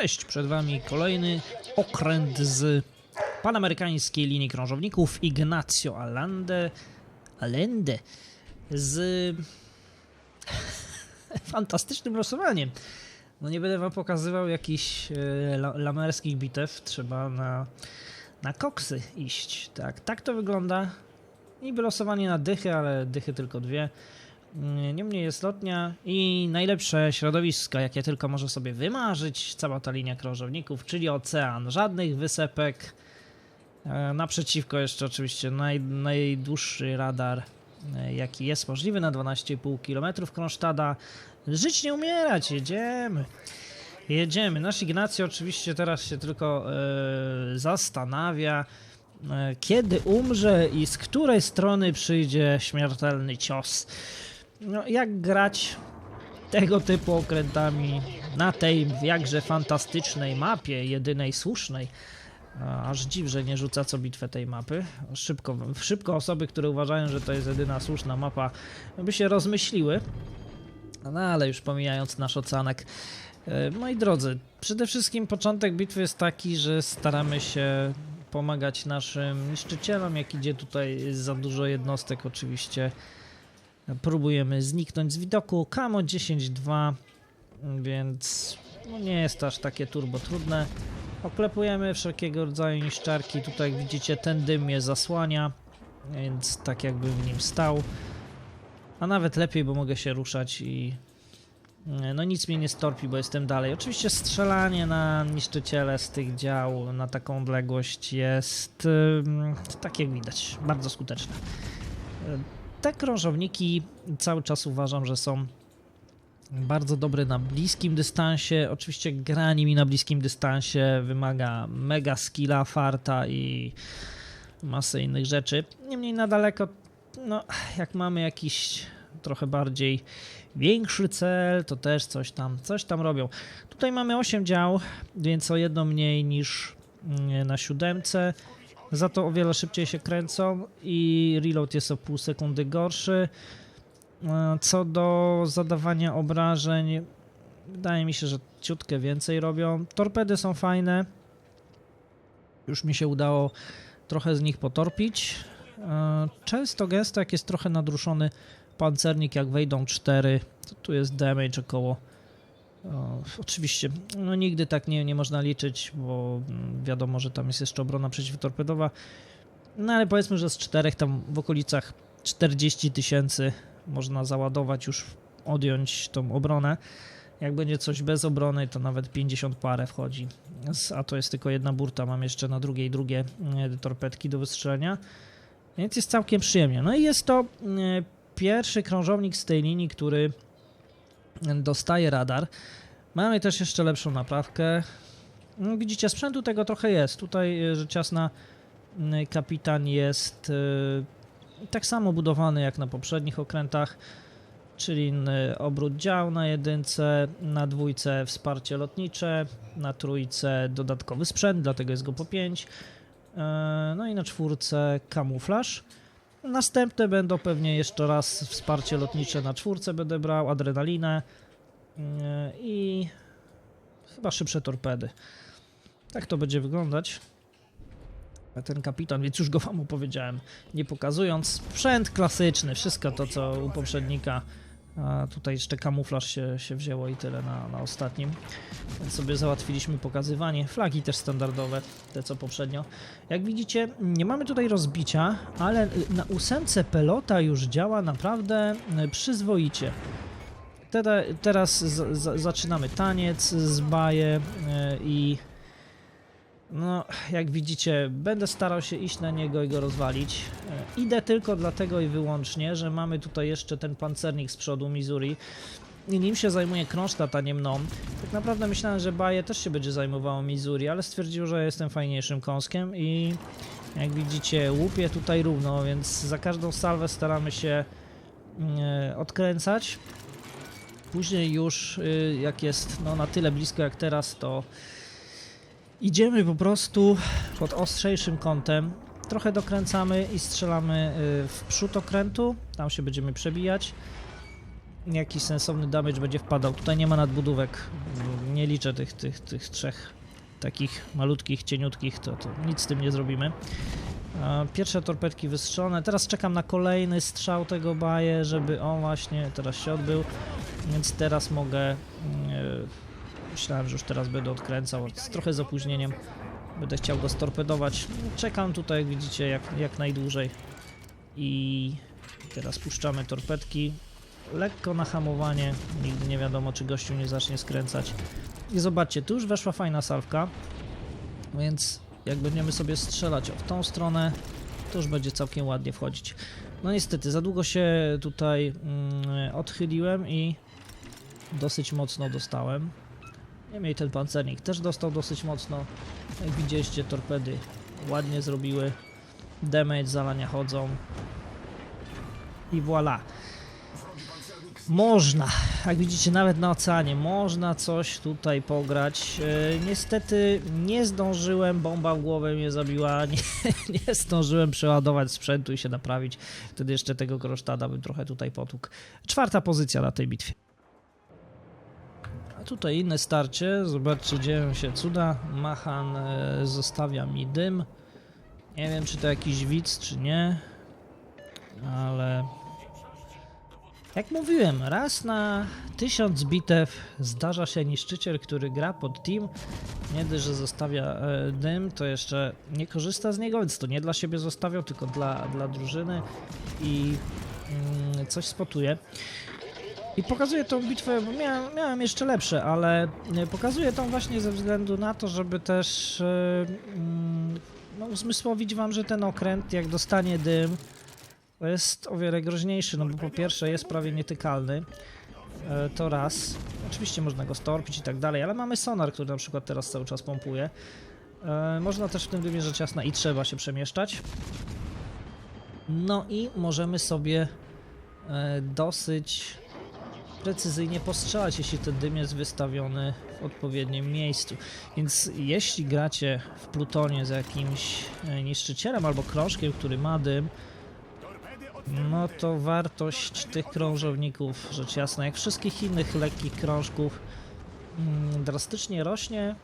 Cześć, przed Wami kolejny okręt z panamerykańskiej linii krążowników Ignacio Allende, Allende z fantastycznym losowaniem. No nie będę Wam pokazywał jakichś e, la- lamerskich bitew, trzeba na, na koksy iść. Tak, tak to wygląda. Niby losowanie na dychy, ale dychy tylko dwie. Niemniej jest lotnia i najlepsze środowiska, jakie tylko może sobie wymarzyć cała ta linia krążowników, czyli ocean. Żadnych wysepek. E, Naprzeciwko jeszcze oczywiście naj, najdłuższy radar, e, jaki jest możliwy na 12,5 km Kronsztada. Żyć nie umierać, jedziemy. Jedziemy. Nasz Ignacy oczywiście teraz się tylko e, zastanawia, e, kiedy umrze i z której strony przyjdzie śmiertelny cios. No, jak grać tego typu okrętami na tej jakże fantastycznej mapie, jedynej słusznej. Aż dziw, że nie rzuca co bitwę tej mapy. Szybko, szybko osoby, które uważają, że to jest jedyna słuszna mapa, by się rozmyśliły. No ale już pomijając nasz oceanek. E, Moi drodzy, przede wszystkim początek bitwy jest taki, że staramy się pomagać naszym niszczycielom, jak idzie tutaj za dużo jednostek oczywiście próbujemy zniknąć z widoku. Kamo 10.2, więc no nie jest aż takie turbo trudne. Oklepujemy wszelkiego rodzaju niszczarki. Tutaj widzicie ten dym mnie zasłania, więc tak jakbym w nim stał. A nawet lepiej, bo mogę się ruszać i no nic mnie nie storpi, bo jestem dalej. Oczywiście strzelanie na niszczyciele z tych dział na taką odległość jest, tak jak widać, bardzo skuteczne. Te krążowniki cały czas uważam, że są bardzo dobre na bliskim dystansie. Oczywiście gra nimi na bliskim dystansie wymaga mega skilla, farta i masy innych rzeczy. Niemniej na daleko, no jak mamy jakiś trochę bardziej większy cel, to też coś tam, coś tam robią. Tutaj mamy 8 dział, więc o jedno mniej niż mm, na siódemce. Za to o wiele szybciej się kręcą i reload jest o pół sekundy gorszy. E, Co do zadawania obrażeń, wydaje mi się, że ciutkę więcej robią. Torpedy są fajne. Już mi się udało trochę z nich potorpić. E, Często gęsto, jak jest trochę nadruszony pancernik, jak wejdą 4, to tu jest damage około o, oczywiście, no nigdy tak nie, nie można liczyć, bo mm, wiadomo, że tam jest jeszcze obrona przeciwtorpedowa. No ale powiedzmy, że z czterech tam w okolicach 40 tysięcy można załadować, już odjąć tą obronę. Jak będzie coś bez obrony, to nawet 50 parę wchodzi. A to jest tylko jedna burta, mam jeszcze na drugiej drugie e, torpedki do wystrzelenia. Więc jest całkiem przyjemnie. No i jest to e, pierwszy krążownik z tej linii, który dostaje radar. Mamy też jeszcze lepszą naprawkę. No, widzicie, sprzętu tego trochę jest. Tutaj e, rzecz jasna kapitan jest e, tak samo budowany jak na poprzednich okrętach, czyli obrót dział na jedynce, na dwójce wsparcie lotnicze, na trójce dodatkowy sprzęt, dlatego jest go po 5, no i na czwórce kamuflaż. Następne będą pewnie jeszcze raz wsparcie lotnicze na czwórce będę brał, adrenalinę yy, i chyba szybsze torpedy. Tak to będzie wyglądać. Ten kapitan, więc już go wam opowiedziałem, nie pokazując. Sprzęt klasyczny, wszystko to co u poprzednika. A tutaj jeszcze kamuflaż się, się wzięło i tyle na, na ostatnim. Więc sobie załatwiliśmy pokazywanie. Flagi też standardowe, te co poprzednio. Jak widzicie, nie mamy tutaj rozbicia, ale na ósemce pelota już działa naprawdę e, przyzwoicie. Teraz zaczynamy taniec z baje e, i no, jak widzicie, będę starał się iść na niego i go rozwalić. E, Idę tylko dlatego i wyłącznie, że mamy tutaj jeszcze ten pancernik z przodu Missouri i nim się zajmuje Kronstadt, a nie mną. Tak naprawdę myślałem, że Baje też się będzie zajmowało Missouri, ale stwierdził, że jestem fajniejszym kąskiem i jak widzicie łupię tutaj równo, więc za każdą salwę staramy się e, odkręcać. Później już y, jak jest no, na tyle blisko jak teraz, to idziemy po prostu pod ostrzejszym kątem. Trochę dokręcamy i strzelamy y, w przód okrętu, tam się będziemy przebijać. jakiś sensowny damage będzie wpadał. Tutaj nie ma nadbudówek, nie liczę tych, tych, tych trzech takich malutkich, cieniutkich, to, to nic z tym nie zrobimy. Pierwsze torpedki wystrzelone, teraz czekam na kolejny strzał tego baje, żeby on właśnie teraz się odbył, więc teraz mogę, e, myślałem, że już teraz będę odkręcał, z trochę z opóźnieniem, będę chciał go storpedować. Czekam tutaj, jak widzicie, jak, jak najdłużej i teraz puszczamy torpedki, lekko na hamowanie, nigdy nie wiadomo, czy gościu nie zacznie skręcać. I zobaczcie, tu już weszła fajna salwka, więc jak będziemy sobie strzelać w tą stronę, to już będzie całkiem ładnie wchodzić. No niestety, za długo się tutaj mm, odchyliłem i dosyć mocno dostałem. Niemniej ten pancernik też dostał dosyć mocno. Jak widzieliście, torpedy ładnie zrobiły. Damage, zalania chodzą. I voilà. Można, jak widzicie, nawet na oceanie, można coś tutaj pograć. E, niestety nie zdążyłem, bomba w głowę mnie zabiła, nie, nie zdążyłem przeładować sprzętu i się naprawić. Wtedy jeszcze tego krosztada bym trochę tutaj potłukł. Czwarta pozycja na tej bitwie. Tutaj inne starcie, zobaczcie, dzieją się cuda. Machan e, zostawia mi dym. Nie wiem, czy to jakiś widz, czy nie, ale jak mówiłem, raz na tysiąc bitew zdarza się niszczyciel, który gra pod team. Nie dość, że zostawia e, dym, to jeszcze nie korzysta z niego, więc to nie dla siebie zostawiał, tylko dla, dla drużyny i mm, coś spotuje. I pokazuję tą bitwę, bo miałem, miałem jeszcze lepsze, ale e, pokazuję tą właśnie ze względu na to, żeby też e, mm, no, uzmysłowić wam, że ten okręt, jak dostanie dym, to jest o wiele groźniejszy, no bo po pierwsze jest prawie nietykalny, e, to raz. Oczywiście można go storpić i tak dalej, ale mamy sonar, który na przykład teraz cały czas pompuje. Można też w tym wymierze ciasna i trzeba się przemieszczać. No i możemy sobie dosyć precyzyjnie postrzelać, jeśli ten dym jest wystawiony w odpowiednim miejscu. Więc jeśli gracie w plutonie z jakimś e, niszczycielem albo krążkiem, który ma dym, no to wartość tych krążowników, rzecz jasna, jak wszystkich innych lekkich krążków, mm, drastycznie rośnie,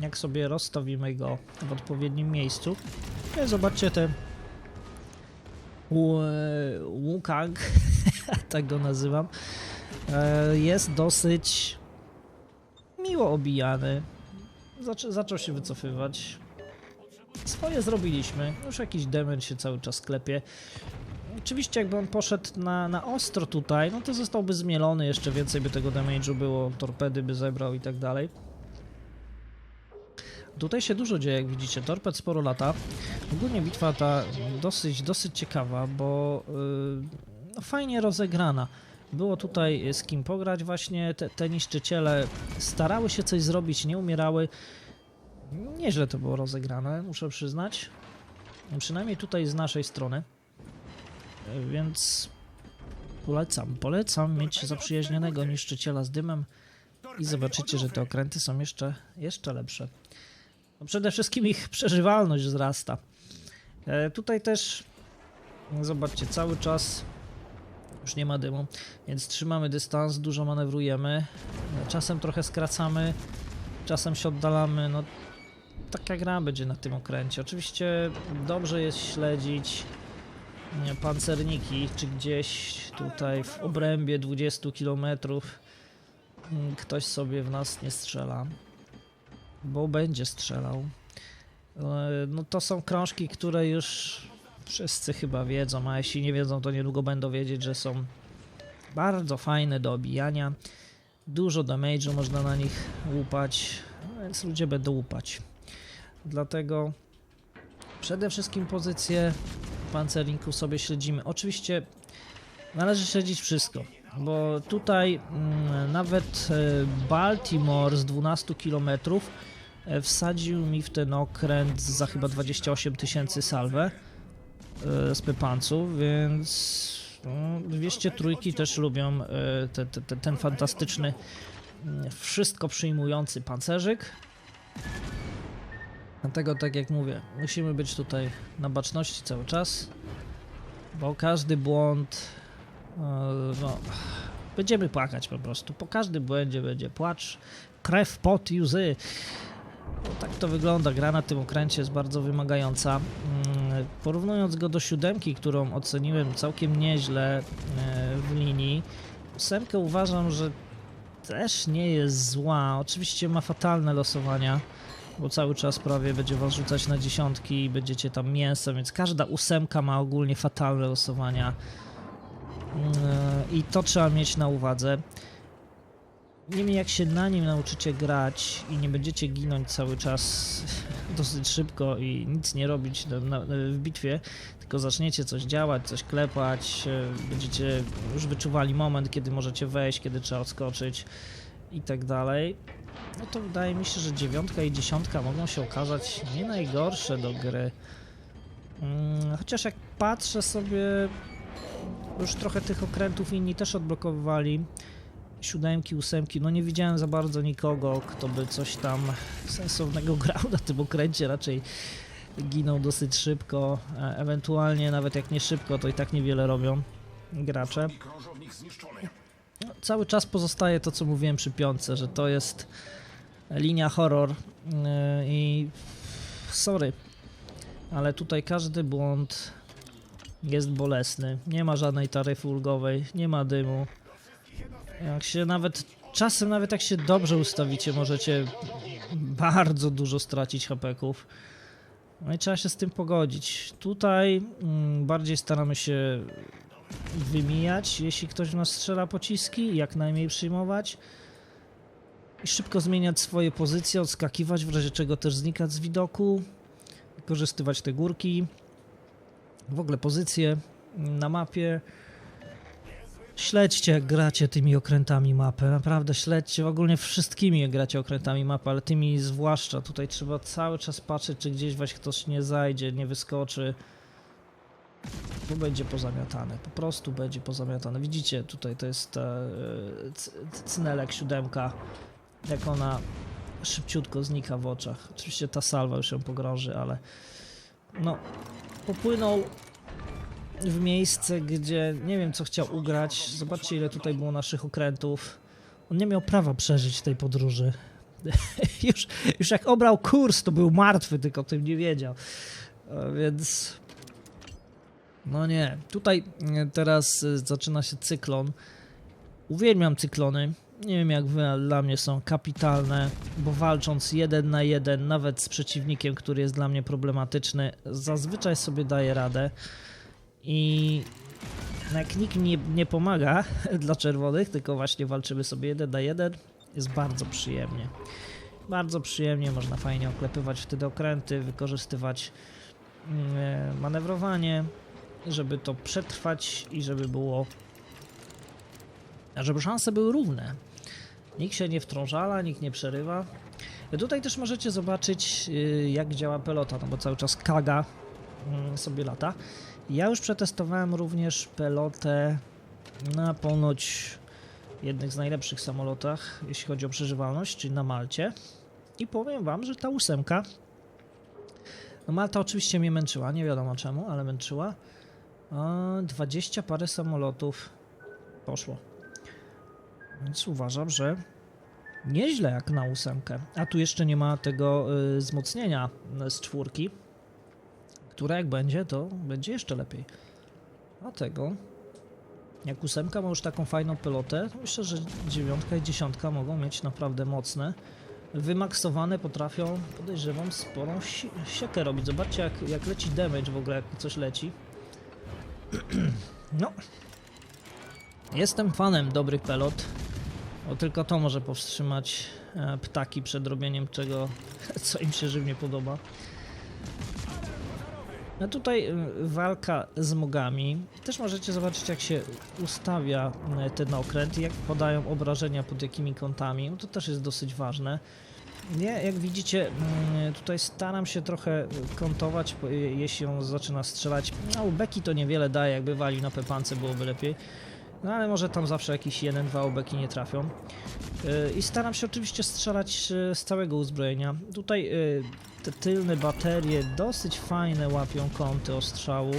jak sobie rozstawimy go w odpowiednim miejscu. No i zobaczcie te Wu- Wukong, tak go nazywam, e, jest dosyć miło obijany. Zaczą, zaczął się wycofywać. Swoje zrobiliśmy. Już jakiś demon się cały czas klepie. Oczywiście jakby on poszedł na, na ostro tutaj, no to zostałby zmielony, jeszcze więcej by tego damage'u było, torpedy by zebrał i tak dalej. Tutaj się dużo dzieje, jak widzicie, torped sporo lata. Ogólnie bitwa ta dosyć, dosyć ciekawa, bo yy, no fajnie rozegrana. Było tutaj z kim pograć właśnie, te, te niszczyciele starały się coś zrobić, nie umierały. Nieźle to było rozegrane, muszę przyznać. Przynajmniej tutaj z naszej strony. Więc polecam, polecam mieć zaprzyjaźnionego niszczyciela z dymem i zobaczycie, że te okręty są jeszcze, jeszcze lepsze. No przede wszystkim ich przeżywalność wzrasta. E, tutaj też, zobaczcie, cały czas już nie ma dymu, więc trzymamy dystans, dużo manewrujemy, czasem trochę skracamy, czasem się oddalamy, no taka gra będzie na tym okręcie. Oczywiście dobrze jest śledzić pancerniki, czy gdzieś tutaj w obrębie 20 km ktoś sobie w nas nie strzela, bo będzie strzelał. E, No to są krążki, które już wszyscy chyba wiedzą, a jeśli nie wiedzą, to niedługo będą wiedzieć, że są bardzo fajne do obijania. Dużo damage'u można na nich łupać, więc ludzie będą łupać. Dlatego przede wszystkim pozycję pancerniku sobie śledzimy. Oczywiście należy śledzić wszystko, bo tutaj mm, nawet e, Baltimore z 12 km e, wsadził mi w ten okręt za chyba 28 tysięcy salwę z pepanców, więc no, 203 też lubią e, te, te, te, ten fantastyczny, mm, wszystko przyjmujący pancerzyk. Dlatego, tak jak mówię, musimy być tutaj na baczności cały czas, bo każdy błąd e, no, Będziemy płakać po prostu. Po każdym błędzie będzie płacz, krew, pot i łzy. No, tak to wygląda. Gra na tym okręcie jest bardzo wymagająca. Porównując go do siódemki, którą oceniłem całkiem nieźle e, w linii, ósemkę uważam, że też nie jest zła. Oczywiście ma fatalne losowania, bo cały czas prawie będzie was rzucać na dziesiątki i będziecie tam mięsem, więc każda ósemka ma ogólnie fatalne losowania. Mm, I to trzeba mieć na uwadze. Niemniej jak się na nim nauczycie grać i nie będziecie ginąć cały czas dosyć szybko i nic nie robić w bitwie, tylko zaczniecie coś działać, coś klepać, e, będziecie już wyczuwali moment, kiedy możecie wejść, kiedy trzeba odskoczyć i tak dalej, no to wydaje mi się, że dziewiątka i dziesiątka mogą się okazać nie najgorsze do gry. Mm, Chociaż jak patrzę sobie, już trochę tych okrętów inni też odblokowywali. Siódemki, ósemki, no nie widziałem za bardzo nikogo, kto by coś tam sensownego grał na tym okręcie, raczej giną dosyć szybko, e, ewentualnie nawet jak nie szybko, to i tak niewiele robią gracze. No, cały czas pozostaje to, co mówiłem przy piątce, że to jest linia horror yy, i sorry, ale tutaj każdy błąd jest bolesny. Nie ma żadnej taryfy ulgowej, nie ma dymu. Jak się nawet, czasem nawet jak się dobrze ustawicie, możecie bardzo dużo stracić hapeków. No i trzeba się z tym pogodzić. Tutaj mm, bardziej staramy się wymijać, jeśli ktoś w nas strzela pociski, jak najmniej przyjmować i szybko zmieniać swoje pozycje, odskakiwać, w razie czego też znikać z widoku, wykorzystywać te górki, w ogóle pozycje na mapie. Śledźcie, jak gracie tymi okrętami mapy, naprawdę śledźcie, ogólnie wszystkimi jak gracie okrętami mapy, ale tymi zwłaszcza, tutaj trzeba cały czas patrzeć, czy gdzieś właśnie ktoś nie zajdzie, nie wyskoczy bo będzie pozamiatane, po prostu będzie pozamiatane. Widzicie, tutaj to jest e, c- cynelek siódemka, jak ona szybciutko znika w oczach. Oczywiście ta salwa już ją pogrąży, ale no, popłynął w miejsce, gdzie nie wiem co chciał ugrać. Zobaczcie ile tutaj było naszych okrętów. On nie miał prawa przeżyć tej podróży. już, już jak obrał kurs, to był martwy, tylko o tym nie wiedział. Więc no nie, tutaj e, teraz e, zaczyna się cyklon. Uwielbiam cyklony. Nie wiem jak wy, ale dla mnie są kapitalne, bo walcząc jeden na jeden, nawet z przeciwnikiem, który jest dla mnie problematyczny, zazwyczaj sobie daję radę. I jak nikt nie, nie pomaga dla czerwonych, tylko właśnie walczymy sobie jeden na jeden, jest bardzo przyjemnie. Bardzo przyjemnie, można fajnie oklepywać wtedy okręty, wykorzystywać mm, e, manewrowanie, żeby to przetrwać i żeby było. żeby szanse były równe. Nikt się nie wtrążala, nikt nie przerywa. Tutaj też możecie zobaczyć, y, jak działa pelota, no bo cały czas kaga mm, sobie lata. Ja już przetestowałem również pelotę na ponoć jednych z najlepszych samolotach, jeśli chodzi o przeżywalność, czyli na Malcie. I powiem wam, że ta ósemka. No Malta oczywiście mnie męczyła, nie wiadomo czemu, ale męczyła. A 20 parę samolotów poszło. Więc uważam, że nieźle jak na ósemkę. A tu jeszcze nie ma tego y, wzmocnienia z czwórki, które jak będzie, to będzie jeszcze lepiej. Dlatego, jak ósemka ma już taką fajną pelotę, to myślę, że dziewiątka i dziesiątka mogą mieć naprawdę mocne. Wymaksowane potrafią, podejrzewam, sporą si- siekę robić. Zobaczcie, jak, jak leci damage w ogóle, jak coś leci. No. Jestem fanem dobrych pelot. Bo tylko to może powstrzymać e, ptaki przed robieniem czego, co im się żywnie podoba. Tutaj e, walka z mogami. Też możecie zobaczyć jak się ustawia e, ten okręt i jak podają obrażenia pod jakimi kątami. No to też jest dosyć ważne. Nie, jak widzicie, mm, tutaj staram się trochę kątować, jeśli on zaczyna strzelać. No, Beki to niewiele daje, jakby walił na pepance byłoby lepiej. No ale może tam zawsze jakieś jeden, dwa obeki nie trafią. Yy, I staram się oczywiście strzelać yy, z całego uzbrojenia. Tutaj yy, te tylne baterie dosyć fajne łapią kąty ostrzału.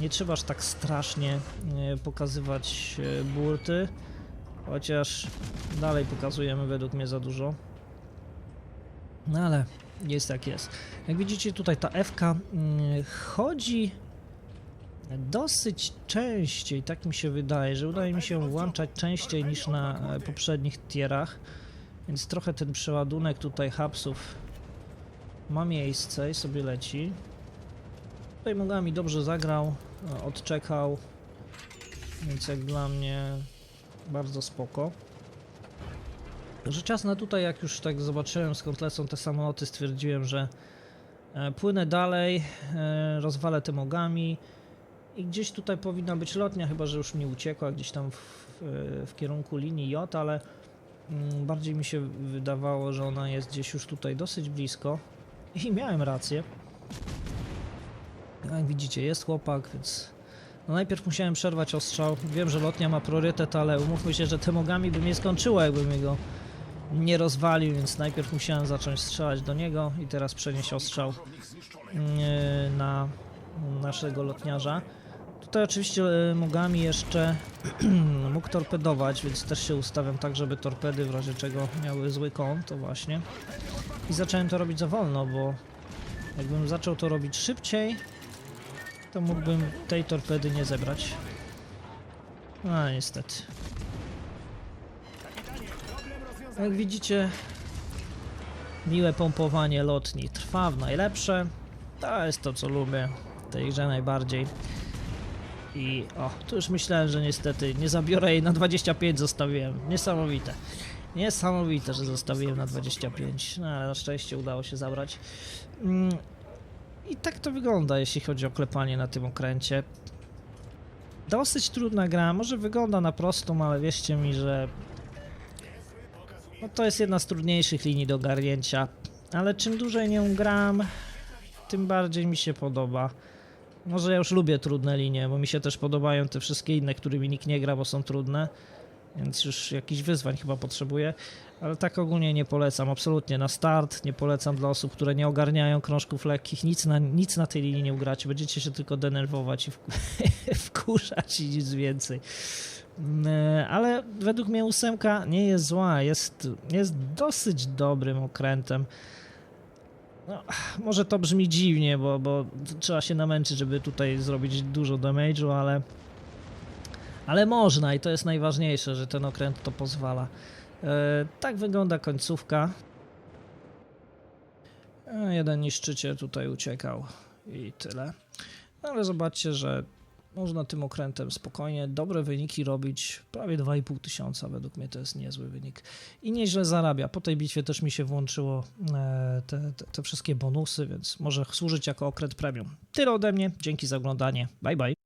Nie trzeba aż tak strasznie pokazywać burty. Chociaż dalej pokazujemy według mnie za dużo. No ale jest jak jest. Jak widzicie tutaj ta mm, chodzi dosyć częściej, tak mi się wydaje, że udaje mi się włączać częściej niż na e, poprzednich tierach. Więc trochę ten przeładunek tutaj hapsów ma miejsce i sobie leci. Tutaj Mogami dobrze zagrał, e, odczekał, więc jak dla mnie bardzo spoko. Że czas na tutaj, jak już tak zobaczyłem skąd lecą te samoloty, stwierdziłem, że e, płynę dalej, rozwalę te mogami i gdzieś tutaj powinna być lotnia, chyba że już mi uciekła gdzieś tam w, w, kierunku linii J, ale mm, bardziej mi się wydawało, że ona jest gdzieś już tutaj dosyć blisko i miałem rację. Jak widzicie, jest chłopak, więc no najpierw musiałem przerwać ostrzał. Wiem, że lotnia ma priorytet, ale umówmy się, że te mogami by mnie skończyło, jakbym go nie rozwalił, więc najpierw musiałem zacząć strzelać do niego i teraz przenieść ostrzał yy, na naszego lotniarza. Tutaj oczywiście e, mogami jeszcze mógł torpedować, więc też się ustawiam tak, żeby torpedy w razie czego miały zły kąt, to właśnie. I zacząłem to robić za wolno, bo jakbym zaczął to robić szybciej, to mógłbym tej torpedy nie zebrać. A niestety. Jak widzicie, miłe pompowanie lotni trwa w najlepsze. To jest to, co lubię w tej grze najbardziej. I o, tu już myślałem, że niestety nie zabiorę jej na 25, zostawiłem. Niesamowite. Niesamowite, że zostawiłem na 25, no ale na szczęście udało się zabrać. Mm, I tak to wygląda, jeśli chodzi o klepanie na tym okręcie. Dosyć trudna gra, może wygląda na prostą, ale wierzcie mi, że no to jest jedna z trudniejszych linii do ogarnięcia. Ale czym dłużej nią gram, tym bardziej mi się podoba. Może ja już lubię trudne linie, bo mi się też podobają te wszystkie inne, którymi nikt nie gra, bo są trudne. Więc już jakichś wyzwań chyba potrzebuję. Ale tak ogólnie nie polecam, absolutnie na start. Nie polecam dla osób, które nie ogarniają krążków lekkich. Nic na, nic na tej linii nie ugracie. Będziecie się tylko denerwować i wk- wkurzać i nic więcej. Mm, Ale według mnie ósemka nie jest zła, jest, jest dosyć dobrym okrętem. No, może to brzmi dziwnie, bo, bo trzeba się namęczyć, żeby tutaj zrobić dużo damage'u, ale ale można i to jest najważniejsze, że ten okręt to pozwala. E, tak wygląda końcówka. E, jeden niszczyciel tutaj uciekał i tyle. No, ale zobaczcie, że można tym okrętem spokojnie dobre wyniki robić. Prawie 2,5 tysiąca, według mnie to jest niezły wynik. I nieźle zarabia. Po tej bitwie też mi się włączyło e, te, te, te wszystkie bonusy, więc może służyć jako okręt premium. Tyle ode mnie. Dzięki za oglądanie. Bye bye.